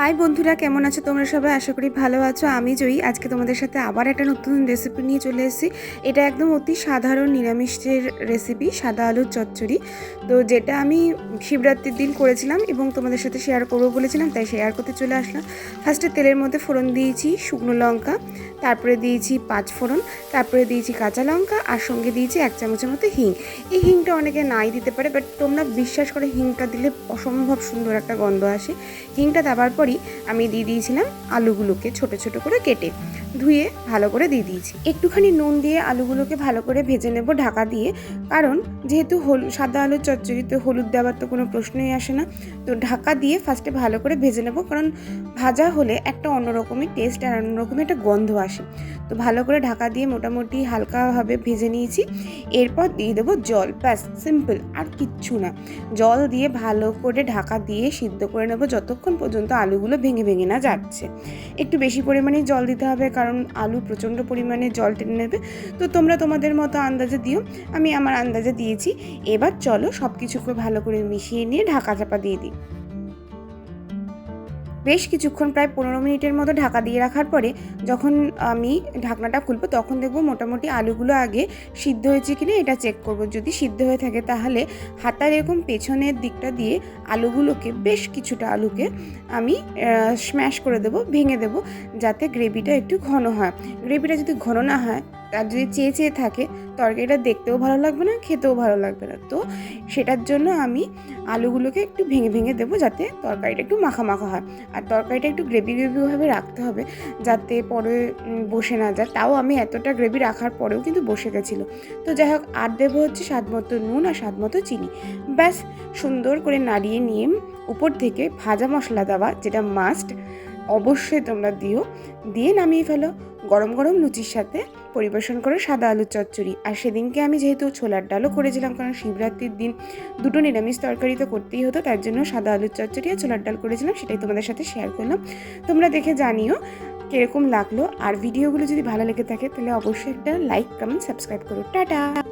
High বন্ধুরা, কেমন আছো তোমরা সবাই? আশা করি ভালো আছো। আমি জয়ী। আজকে তোমাদের সাথে আবার একটা নতুন রেসিপি নিয়ে চলে এসেছি। এটা একদম অতি সাধারণ নিরামিষের রেসিপি সাদা আলুর চচ্চড়ি। তো যেটা আমি শিবরাত্রির দিন করেছিলাম এবং তোমাদের সাথে শেয়ার করব বলেছিলাম, তাই শেয়ার করতে চলে আসলাম। ফার্স্টে তেলের মধ্যে ফোড়ন দিয়েছি শুকনো লঙ্কা, তারপরে দিয়েছি পাঁচ ফোড়ন, তারপরে দিয়েছি কাঁচা লঙ্কা, আর সঙ্গে দিয়েছি এক চামচের মতো হিং। এই হিংটা অনেকে নাই দিতে পারে বাট তোমরা বিশ্বাস করে, হিংটা দিলে অসম্ভব সুন্দর একটা গন্ধ আসে। হিংটা দেওয়ার পরই আমি দিয়ে দিয়েছিলাম আলুগুলোকে ছোট ছোট করে কেটে। ধুয়ে ভালো করে দিয়ে দিয়েছি। একটুখানি নুন দিয়ে আলুগুলোকে ভালো করে ভেজে নেব ঢাকা দিয়ে। কারণ যেহেতু হল, সাদা আলুর চচ্চড়িতে হলুদ দেওয়ার তো কোনো প্রশ্নই আসে না। তো ঢাকা দিয়ে ফার্স্টে ভালো করে ভেজে নেব কারণ ভাজা হলে একটা অন্যরকমই টেস্ট আর অন্যরকমই একটা গন্ধ আসে। তো ভালো করে ঢাকা দিয়ে মোটামুটি হালকাভাবে ভেজে নিয়েছি। এরপর দিয়ে দেবো জল। ব্যাস সিম্পল আর কিচ্ছু না। জল দিয়ে ভালো করে ঢাকা দিয়ে সিদ্ধ করে নেব যতক্ষণ পর্যন্ত আলুগুলো ভেঙে ভেঙে না যাচ্ছে। একটু বেশি পরিমাণেই জল দিতে হবে কারণ আলু প্রচণ্ড পরিমাণে জল টেনে নেবে। তো তোমরা তোমাদের মতো আন্দাজে দিও। আমি আমার আন্দাজে দিয়েছি। এবার চলো সব কিছুকে ভালো করে মিশিয়ে নিয়ে ঢাকা চাপা দিয়ে দিই। বেশ কিছুক্ষণ প্রায় পনেরো মিনিটের মতো ঢাকা দিয়ে রাখার পরে যখন আমি ঢাকনাটা খুলবো, তখন দেখব মোটামুটি আলুগুলো আগে সিদ্ধ হয়েছে কিনা এটা চেক করব। যদি সিদ্ধ হয়ে থাকে তাহলে হাতার এরকম পেছনের দিকটা দিয়ে আলুগুলোকে, বেশ কিছুটা আলুকে আমি স্ম্যাশ করে দেবো, ভেঙে দেবো, যাতে গ্রেভিটা একটু ঘন হয়। গ্রেভিটা যদি ঘন না হয় তার যদি চেয়ে চেয়ে থাকে, তরকারিটা দেখতেও ভালো লাগবে না, খেতেও ভালো লাগবে না। তো সেটার জন্য আমি আলুগুলোকে একটু ভেঙে ভেঙে দেবো যাতে তরকারিটা একটু মাখা মাখা হয়। আর তরকারিটা একটু গ্রেভি গ্রেভিভাবে রাখতে হবে যাতে পরে বসে না যায়। তাও আমি এতটা গ্রেভি রাখার পরেও কিন্তু বসে গেছিল। তো যাই হোক, আর দেবো হচ্ছে স্বাদ মতো নুন আর স্বাদ মতো চিনি। ব্যাস, সুন্দর করে নাড়িয়ে নিয়ে উপর থেকে ভাজা মশলা দেওয়া, যেটা মাস্ট অবশ্যই তোমরা দিও। দিয়ে নামিয়ে ফেলো। গরম গরম লুচির সাথে পরিবেশন করে সাদা আলুর চচ্চড়ি। আর সেদিনকে আমি যেহেতু ছোলার ডালও করেছিলাম, কারণ শিবরাত্রির দিন দুটো নিরামিষ তরকারি তো করতেই হতো, তার জন্য সাদা আলুর চচ্চড়ি আর ছোলার ডাল করেছিলাম, সেটাই তোমাদের সাথে শেয়ার করলাম। তোমরা দেখে জানিও কীরকম লাগল। আর ভিডিওগুলো যদি ভালো লেগে থাকে, তাহলে অবশ্যই একটা লাইক কমেন্ট সাবস্ক্রাইব করো। টাটা!